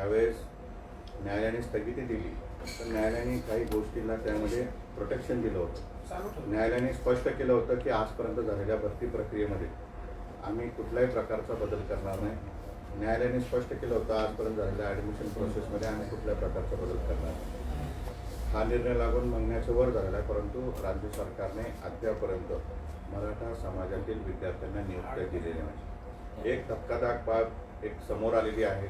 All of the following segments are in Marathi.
ज्यावेळेस न्यायालयाने स्थगिती दिली. तर न्यायालयाने काही गोष्टींना त्यामध्ये प्रोटेक्शन दिलं होतं. न्यायालयाने स्पष्ट केलं होतं की आजपर्यंत झालेल्या भरती प्रक्रियेमध्ये आम्ही कुठल्याही प्रकारचा बदल करणार नाही. न्यायालयाने स्पष्ट केलं होतं आजपर्यंत झालेल्या ॲडमिशन प्रोसेसमध्ये आम्ही कुठल्या प्रकारचा बदल करणार नाही. हा निर्णय लागून महिन्याच्या वर झालेला आहे परंतु राज्य सरकारने अद्यापर्यंत मराठा समाजातील विद्यार्थ्यांना नियुक्त्या दिलेल्या नाही. एक धक्कादायक बाब एक समोर आलेली आहे.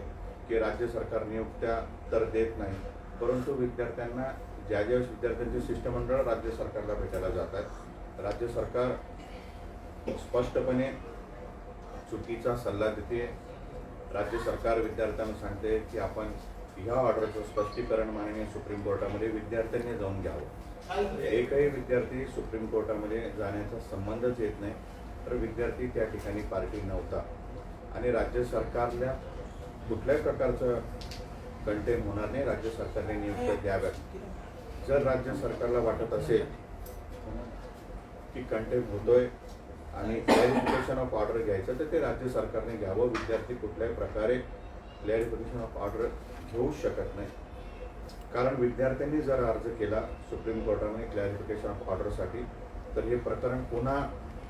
की राज्य सरकार नियुक्त्या तर देत नाही. परंतु विद्यार्थ्यांना ज्या ज्या विद्यार्थ्यांचे शिष्टमंडळ राज्य सरकारला भेटायला जातात राज्य सरकार स्पष्टपणे चुकीचा सल्ला देते. राज्य सरकार विद्यार्थ्यांना सांगते की आपण ह्या ऑर्डरचं स्पष्टीकरण माननीय सुप्रीम कोर्टामध्ये विद्यार्थ्यांनी जाऊन घ्यावं. एकही विद्यार्थी सुप्रीम कोर्टामध्ये जाण्याचा संबंधच येत नाही. तर विद्यार्थी त्या ठिकाणी पार्टी नव्हता. आणि राज्य सरकारला कुठल्याही प्रकारचं कंटेन होणार नाही. राज्य सरकारने नियुक्त्या द्याव्यात. जर राज्य सरकारला वाटत असेल की कंटेन होतोय आणि क्लॅरिफिकेशन ऑफ ऑर्डर घ्यायचं तर ते राज्य सरकारने घ्यावं. विद्यार्थी कुठल्याही प्रकारे क्लॅरिफिकेशन ऑफ ऑर्डर घेऊ शकत नाही. कारण विद्यार्थ्यांनी जर अर्ज केला सुप्रीम कोर्टामध्ये क्लॅरिफिकेशन ऑफ ऑर्डरसाठी तर हे प्रकरण पुन्हा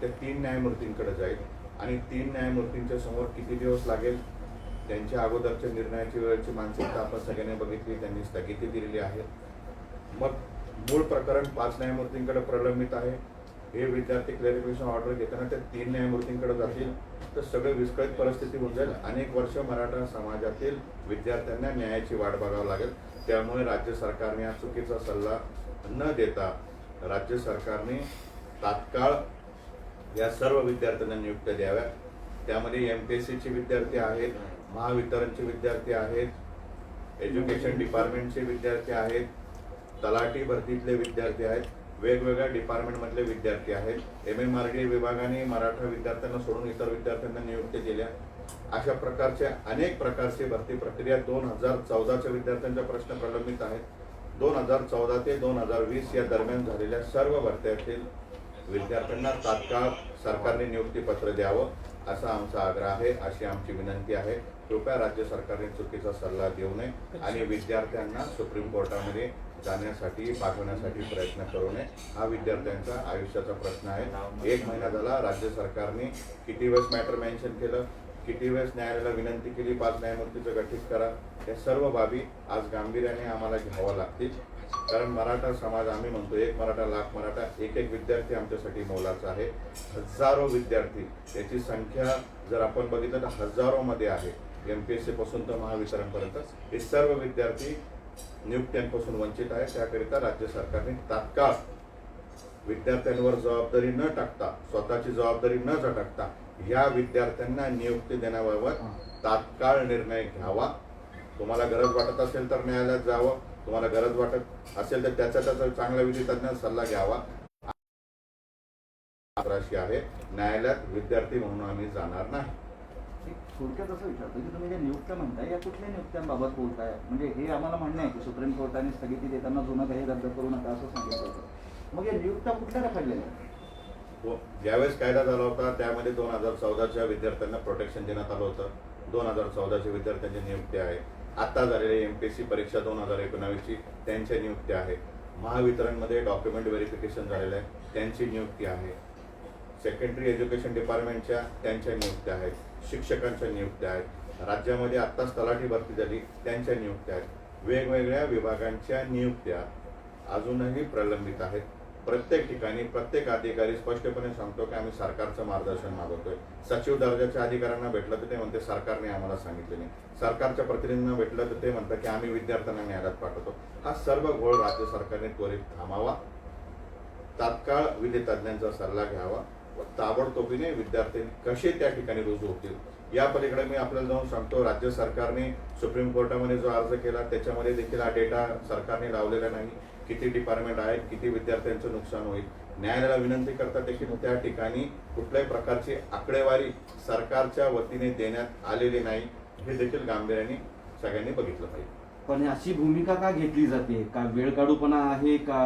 त्या तीन न्यायमूर्तींकडे जाईल. आणि तीन न्यायमूर्तींच्या समोर किती दिवस लागेल? त्यांच्या अगोदरच्या निर्णयाची वेळेची मानसिकता आपण सगळ्यांनी बघितली त्यांनी स्थगिती दिलेली आहे. मग मूळ प्रकरण पाच न्यायमूर्तींकडे प्रलंबित आहे. हे विद्यार्थी क्लॅरिफिकेशन ऑर्डर घेताना ते तीन न्यायमूर्तींकडे जातील. तर सगळं विस्कळीत परिस्थिती होऊन जाईल. अनेक वर्ष मराठा समाजातील विद्यार्थ्यांना न्यायाची वाट बघावं लागेल. त्यामुळे राज्य सरकारने हा चुकीचा सल्ला न देता राज्य सरकारने तात्काळ या सर्व विद्यार्थ्यांना नियुक्त्या द्याव्या त्यामध्ये एम पी एस सीचे विद्यार्थी आहेत. महावितरणचे विद्यार्थी आहेत एज्युकेशन डिपार्टमेंटचे विद्यार्थी आहेत तलाठी भरतीतले विद्यार्थी आहेत वेगवेगळ्या डिपार्टमेंटमधले विद्यार्थी आहेत. एम एम आर डी विभागाने मराठा विद्यार्थ्यांना सोडून इतर विद्यार्थ्यांना नियुक्ती दिल्या अशा प्रकारच्या अनेक प्रकारची भरती प्रक्रिया दोन हजार चौदाच्या विद्यार्थ्यांचा प्रश्न प्रलंबित आहेत. दोन हजार चौदा ते दोन हजार वीस या दरम्यान झालेल्या सर्व भरत्यातील विद्यार्थ्यांना तात्काळ सरकारने नियुक्तीपत्र द्यावं असा आमचा आग्रह आहे अशी आमची विनंती आहे. कृपया राज्य सरकारने चुकीचा सल्ला देऊ नये आणि विद्यार्थ्यांना सुप्रीम कोर्टामध्ये जाण्यासाठी पाठवण्यासाठी प्रयत्न करू नये. हा विद्यार्थ्यांचा आयुष्याचा प्रश्न आहे. एक महिना झाला राज्य सरकारने किती वेळेस मॅटर मेन्शन केलं? किती वेळेस न्यायालयाला विनंती केली? पाच न्यायमूर्तीचं गठीत करा. या सर्व बाबी आज गांभीर्याने आम्हाला घ्याव्या लागतील. कारण मराठा समाज आम्ही म्हणतो एक मराठा लाख मराठा एक एक विद्यार्थी आमच्यासाठी मोलाचा आहे. हजारो विद्यार्थी याची संख्या जर आपण बघितलं तर हजारोमध्ये आहे. एम पी एस तर महावितरणपर्यंत हे सर्व विद्यार्थी नियुक्त्यांपासून वंचित आहे त्याकरिता राज्य सरकारने तात्काळ विद्यार्थ्यांवर जबाबदारी न टाकता स्वतःची जबाबदारी न झटकता या विद्यार्थ्यांना नियुक्ती देण्याबाबत तात्काळ निर्णय घ्यावा. तुम्हाला गरज वाटत असेल तर न्यायालयात जावं. तुम्हाला गरज वाटत असेल तर त्याचा त्याचा चांगला विधी सल्ला घ्यावा. अशी आहे. न्यायालयात विद्यार्थी म्हणून आम्ही जाणार नाही. थोडक्यात असं विचारतो की तुम्ही ज्या नियुक्त्या म्हणताय या कुठल्या नियुक्त्यांबाबत बोलताय? म्हणजे हे आम्हाला म्हणणं आहे की सुप्रीम कोर्टाने स्थगिती देताना जुनं काही रद्द करू नका असं सांगितलं होतं. मग या नियुक्त्या कुठल्या रखडलेल्या आहेत? व ज्यावेळेस कायदा झाला होता त्यामध्ये दोन हजार चौदाच्या विद्यार्थ्यांना प्रोटेक्शन देण्यात आलं होतं. दोन हजार चौदाच्या विद्यार्थ्यांची नियुक्ती आहे आता झालेली एम पी एस सी परीक्षा दोन हजार एकोणावीसची त्यांच्या नियुक्ती आहे महावितरणमध्ये डॉक्युमेंट व्हेरिफिकेशन झालेलं आहे. त्यांची नियुक्ती आहे. सेकंडरी एज्युकेशन डिपार्टमेंटच्या त्यांच्या नियुक्त्या आहेत. शिक्षकांच्या नियुक्त्या आहेत. राज्यामध्ये आत्ताच तलाठी भरती झाली त्यांच्या नियुक्त्या आहेत. वेगवेगळ्या विभागांच्या नियुक्त्या अजूनही प्रलंबित आहेत. प्रत्येक ठिकाणी प्रत्येक अधिकारी स्पष्टपणे सांगतो की आम्ही सरकारचं मार्गदर्शन मागवतोय. सचिव दर्जाच्या अधिकाऱ्यांना भेटलं तर ते म्हणते सरकारने आम्हाला सांगितले नाही. सरकारच्या प्रतिनिधींना भेटलं तर ते म्हणतात की आम्ही विद्यार्थ्यांना न्यायालयात पाठवतो. हा सर्व घोळ राज्य सरकारने त्वरित थांबावा. तात्काळ विधी तज्ज्ञांचा सल्ला घ्यावा. ताबडतोबीने विद्यार्थी कसे त्या ठिकाणी रुजू होतील? या पलीकडे मी आपल्याला जाऊन सांगतो राज्य सरकारने सुप्रीम कोर्टामध्ये जो अर्ज केला त्याच्यामध्ये देखील हा डेटा सरकारने लावलेला नाही. किती डिपार्टमेंट आहेत किती विद्यार्थ्यांचं नुकसान होईल? न्यायालयाला विनंती करता देखील त्या ठिकाणी कुठल्याही प्रकारची आकडेवारी सरकारच्या वतीने देण्यात आलेली नाही. हे देखील गांभीर्याने सगळ्यांनी बघितलं पाहिजे. पण अशी भूमिका का घेतली जाते? का वेळ काढूपणा आहे का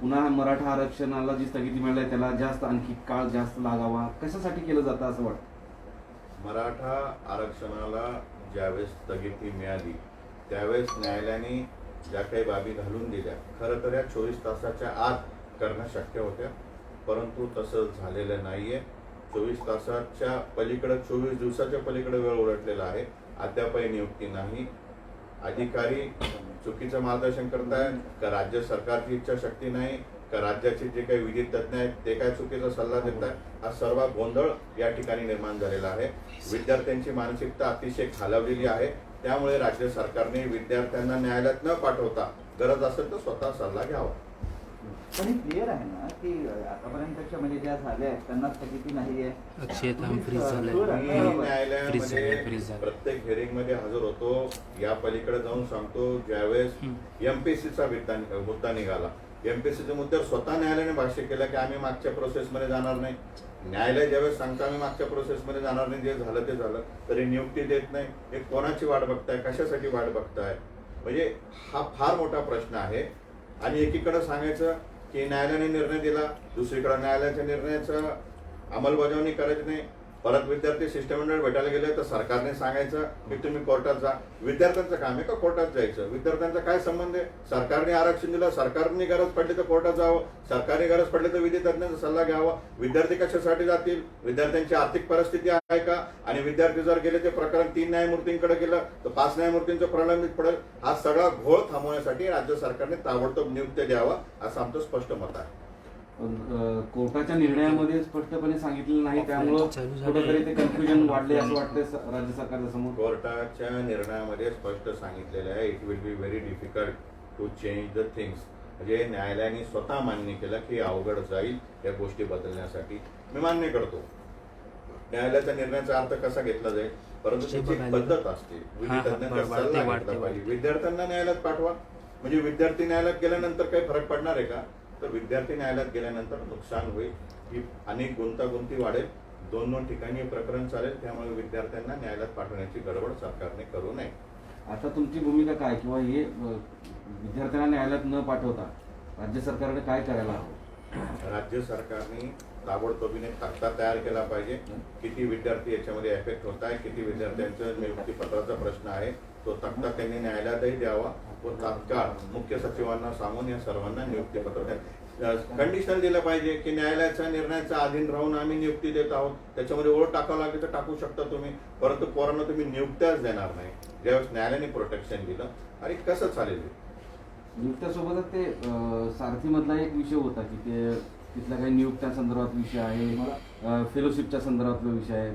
पुन्हा मराठा आरक्षणाला जी स्थगिती मिळाली आहे, त्याला जास्त आणखी काळ जास्त लागावा? कशासाठी केलं जातं असं वाटतं? मराठा आरक्षणाला ज्यावेळेस स्थगिती मिळाली त्यावेळेस न्यायालयाने ज्या काही बाबी घालून दिल्या खरं तर या चोवीस तासाच्या आत करणं शक्य होत्या. परंतु तसं झालेलं नाहीये. चोवीस तासाच्या पलीकडे चोवीस दिवसाच्या पलीकडे वेळ उलटलेला आहे. अद्यापही नियुक्ती नाही. अधिकारी चुकीचं मार्गदर्शन करतायत का राज्य सरकारची इच्छाशक्ती नाही का राज्याचे जे काही विधी तज्ज्ञ आहेत ते काय चुकीचा सल्ला देत आहेत हा सर्व गोंधळ या ठिकाणी निर्माण झालेला आहे. विद्यार्थ्यांची मानसिकता अतिशय खालावलेली आहे. त्यामुळे राज्य सरकारने विद्यार्थ्यांना न्यायालयात न पाठवता गरज असेल तर स्वतः सल्ला घ्यावा. पण हे क्लिअर आहे ना की आतापर्यंतच्या म्हणजे ज्या झाल्या आहेत त्यांना स्थगिती नाही आहे अक्षय थांब फ्रीज झालंय Sure, मी बरोबर. फ्रीज न्यायालयामध्ये झालंय फ्रीज झालंय प्रत्येक हेअरिंगमध्ये हजर होतो. या पलीकडे जाऊन सांगतो ज्यावेळेस एमपीएससीचा मुद्दा मुद्दा निघाला. एमपीएससीच्या मुद्द्यावर स्वतः न्यायालयाने भाष्य केलं की आम्ही मागच्या प्रोसेसमध्ये जाणार नाही. न्यायालय ज्यावेळेस सांगतं आम्ही मागच्या प्रोसेसमध्ये जाणार नाही जे झालं ते झालं. तरी नियुक्ती देत नाही. हे कोणाची वाट बघताय? कशासाठी वाट बघताय? म्हणजे हा फार मोठा प्रश्न आहे. आणि एकीकडे सांगायचं की न्यायालयाने निर्णय दिला दुसरीकडे न्यायालयाच्या निर्णयाचं अंमलबजावणी करायची नाही. परत विद्यार्थी शिष्टमंडळ भेटायला गेले तर सरकारने सांगायचं की तुम्ही कोर्टात जा. विद्यार्थ्यांचं काम आहे का कोर्टात जायचं? विद्यार्थ्यांचा काय संबंध आहे? सरकारने आरक्षण दिलं सरकारने गरज पडली तर कोर्टात जावं. सरकारने गरज पडली तर विधी तज्ञांचा सल्ला घ्यावा. विद्यार्थी कशासाठी जातील? विद्यार्थ्यांची आर्थिक परिस्थिती आहे का? आणि विद्यार्थी जर गेले ते प्रकरण तीन न्यायमूर्तींकडे गेलं तर पाच न्यायमूर्तींचं प्रलंबित पडेल. हा सगळा घोळ थांबवण्यासाठी राज्य सरकारने ताबडतोब नियुक्त द्यावा असं आमचं स्पष्ट मत आहे. कोर्टाच्या निर्णयामध्ये स्पष्टपणे सांगितलेलं नाही त्यामुळं. कुठेतरी ते कन्फ्युजन वाढले असं वाटतंय स- राज्य सरकारच्या समोर. कोर्टाच्या निर्णयामध्ये स्पष्ट सांगितलेलं आहे it will be very difficult to change the things म्हणजे न्यायालयाने स्वतः मान्य केलं की अवघड जाईल या गोष्टी बदलण्यासाठी. मी मान्य करतो. न्यायालयाच्या निर्णयाचा अर्थ कसा घेतला जाईल? परंतु त्याची. पद्धत असते. सल्ला घेतला पाहिजे. विद्यार्थ्यांना न्यायालयात पाठवा. म्हणजे विद्यार्थी न्यायालयात गेल्यानंतर काही फरक पडणार आहे का? तर विद्यार्थी न्यायालयात गेल्यानंतर नुकसान होईल ही अनेक गुंतागुंती वाढेल दोन दोन ठिकाणी हे प्रकरण चालेल त्यामुळे विद्यार्थ्यांना न्यायालयात पाठवण्याची गडबड सरकारने करू नये. आता तुमची भूमिका काय? किंवा हे विद्यार्थ्यांना न्यायालयात न पाठवता राज्य सरकारने काय करायला हवं? राज्य सरकारने ताबडतोबीने तक्ता तयार केला पाहिजे. किती विद्यार्थी याच्यामध्ये एफेक्ट होत आहे किती विद्यार्थ्यांचं नियुक्तीपत्राचा प्रश्न आहे तो तक्ता त्यांनी न्यायालयातही द्यावा. व तात्काळ मुख्य सचिवांना सांगून या सर्वांना नियुक्तीपत्र कंडिशन दिलं पाहिजे की न्यायालयाच्या निर्णयाचा अधीन राहून आम्ही नियुक्ती देत आहोत. त्याच्यामध्ये ओळ टाकावं लागेल तर टाकू शकता तुम्ही. परंतु पोरांना तुम्ही नियुक्त्याच देणार नाही. ज्यावेळेस न्यायालयाने प्रोटेक्शन दिलं. आणि कसं चालेल नियुक्त्यासोबतच ते सारथीमधला एक विषय होता की ते तिथल्या काही नियुक्त्या संदर्भात विषय आहे फेलोशिपच्या संदर्भातला विषय आहे.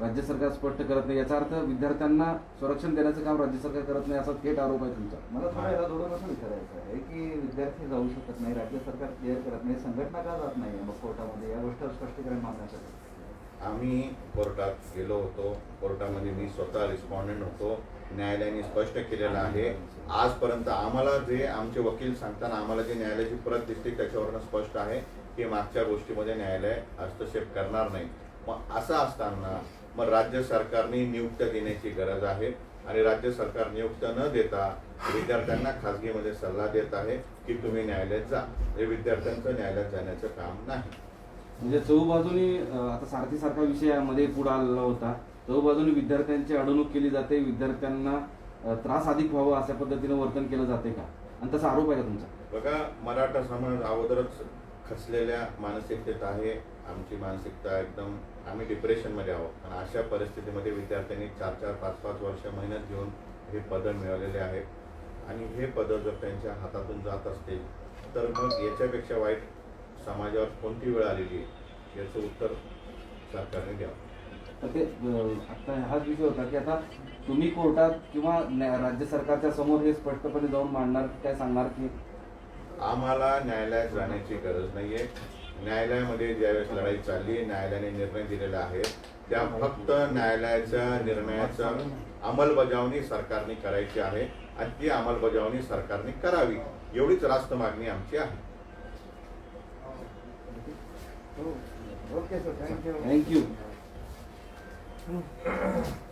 राज्य सरकार स्पष्ट करत नाही. याचा अर्थ विद्यार्थ्यांना संरक्षण देण्याचं काम राज्य सरकार करत नाही असा थेट आरोप आहे तुमचा. मला थोडं याला जोडून असं विचारायचं आहे की विद्यार्थी जाऊ शकत नाही राज्य सरकार क्लिअर करत नाही संघटना का जात नाही मग कोर्टामध्ये या गोष्टीवर स्पष्टीकरण मागण्यासाठी. आम्ही कोर्टात गेलो होतो. कोर्टामध्ये मी स्वतः रिस्पॉन्डंट होतो. न्यायालयाने स्पष्ट केलेलं आहे. आजपर्यंत आम्हाला जे आमचे वकील सांगताना आम्हाला जे न्यायालयाची प्रत दिसते त्याच्यावरनं स्पष्ट आहे की मागच्या गोष्टीमध्ये न्यायालय हस्तक्षेप करणार नाही. मग असं असताना मग राज्य सरकारने नियुक्त्या देण्याची गरज आहे आणि राज्य सरकार नियुक्त न देता विद्यार्थ्यांना खाजगीमध्ये सल्ला देत आहे की तुम्ही न्यायालयात जा. हे विद्यार्थ्यांचं न्यायालयात जाण्याचं काम नाही. म्हणजे चौबाजूनी आता सारथी सारखा विषयामध्ये पुढे आलेला होता. चौबाजूनी विद्यार्थ्यांची अडवणूक केली जाते. विद्यार्थ्यांना त्रास अधिक व्हावा अशा पद्धतीनं वर्तन केलं जाते का? आणि तसा आरोप आहे का तुमचा? बघा मराठा समाज अगोदरच खचलेल्या मानसिकतेत आहे. आमची मानसिकता एकदम आम्ही डिप्रेशनमध्ये आहोत. आणि अशा परिस्थितीमध्ये विद्यार्थ्यांनी चार चार पाच पाच वर्ष मेहनत घेऊन हे पदं मिळवलेले आहेत. आणि हे पदं जर त्यांच्या हातातून जात असतील तर मग याच्यापेक्षा वाईट समाजावर कोणती वेळ आलेली आहे याचं उत्तर सरकारने द्यावं. ते आता हाच विषय होता की आता तुम्ही कोर्टात किंवा राज्य सरकारच्या समोर हे स्पष्टपणे जाऊन मांडणार काय सांगणार की? आम्हाला न्यायालयात जाण्याची गरज नाहीये. न्यायालयामध्ये ज्यावेळेस लढाई चालली न्यायालयाने निर्णय दिलेला आहे. त्या फक्त न्यायालयाच्या निर्णयाचं अंमलबजावणी सरकारने करायची आहे आणि ती अंमलबजावणी सरकारने करावी एवढीच रास्त मागणी आमची आहे. Thank you. Hmm.